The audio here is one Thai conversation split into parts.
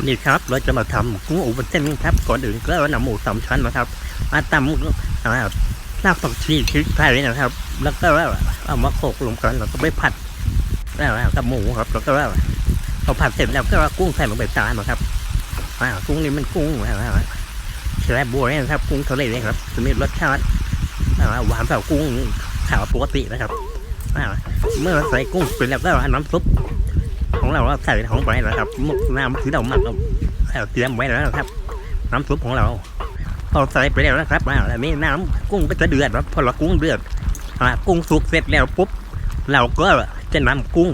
วันนี้ครับเราจะมาทำกุ้งอบวุ้นเส้นครับ ก่อนอื่นก็เอาหนำหมูสามชั้นนะครับมาตำอ่ารากผักชีพริกไทยนะครับ แล้วก็เอามาโขลกรวมกันแล้วก็ไปผัดแล้วกับหมูครับ แล้วก็พอผัดเสร็จแล้วก็เอากุ้งใส่ลงไปตามนะครับอ่ากุ้งนี่มันกุ้งแช่บัวนี่นะครับ กุ้งทะเลเนี่ยครับจะมีรสชาติอ่าหวานกว่ากุ้งขาวปกตินะครับอ่าเมื่อใส่กุ้งเสร็จแล้วก็เอาน้ำซุป ของเราใส่ของไปนะครับหมกน้ำที่เราหมักเอาเตรียมไว้แล้วนะครับ น้ำซุปของเราพอใส่ไปแล้วนะครับอ่าแล้วนี่น้ำกุ้งก็จะเดือดครับพอเรากุ้งเดือดกุ้งสุกเสร็จแล้วปุ๊บเราก็จะนำกุ้ง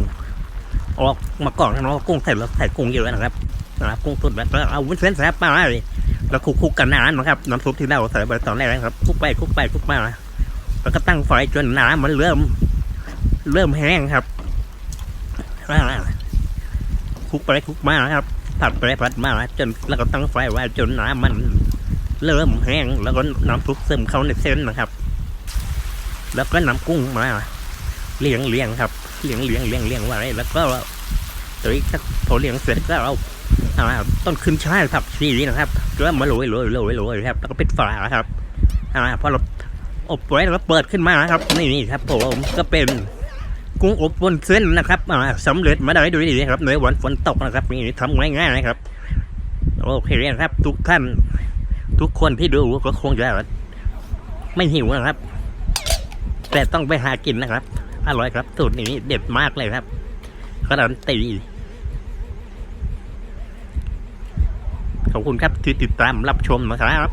ออกมาก่อนนะเนาะกุ้งใส่เราใส่กุ้งเยอะนะครับอ่ากุ้งสดแล้วเอาวุ้นเส้นแซ่บมาเลยแล้วคลุกๆกันนานนะครับน้ำซุปที่เราใส่ไปตอนแรกนะครับคลุกไปคลุกไปคลุกมาแล้วก็ตั้งไฟจนน้ำมันเริ่ม เริ่มแห้งครับ คุกไปคุกมานะครับผัดไปผัดมาจนแล้วก็ตั้งไฟไว้จนน้ำมันเริ่มแห้งแล้วก็น้ำซุปซึมเข้าในเส้นนะครับ แล้วก็น้ำกุ้งมาเลี้ยงเลี้ยงครับเลี้ยงเลี้ยงเลี้ยงเลี้ยงไว้แล้วก็ตัวอีกสักพอเลี้ยงเสร็จก็เอาอ่าต้นขึ้นช่ายผักชีนะครับแล้วมาโรยโรยโรยโรยครับแล้วก็ปิดฝาครับพอเราอบไว้แล้วก็เปิดขึ้นมาครับนี่นี่ครับผมก็เป็น กุ้งอบบนเส้นนะครับสำเร็จมาได้ด้วยดีครับในวันฝนตกนะครับนี่ทำง่ายๆนะครับโอเคนะครับ ทุกท่าน ทุกคนที่ดูก็คงจะไม่หิวนะครับ แต่ต้องไปหากินนะครับ อร่อยครับ สูตรนี้เด็ดมากเลยครับการันตีขอบคุณครับที่ติดตามรับชมนะครับ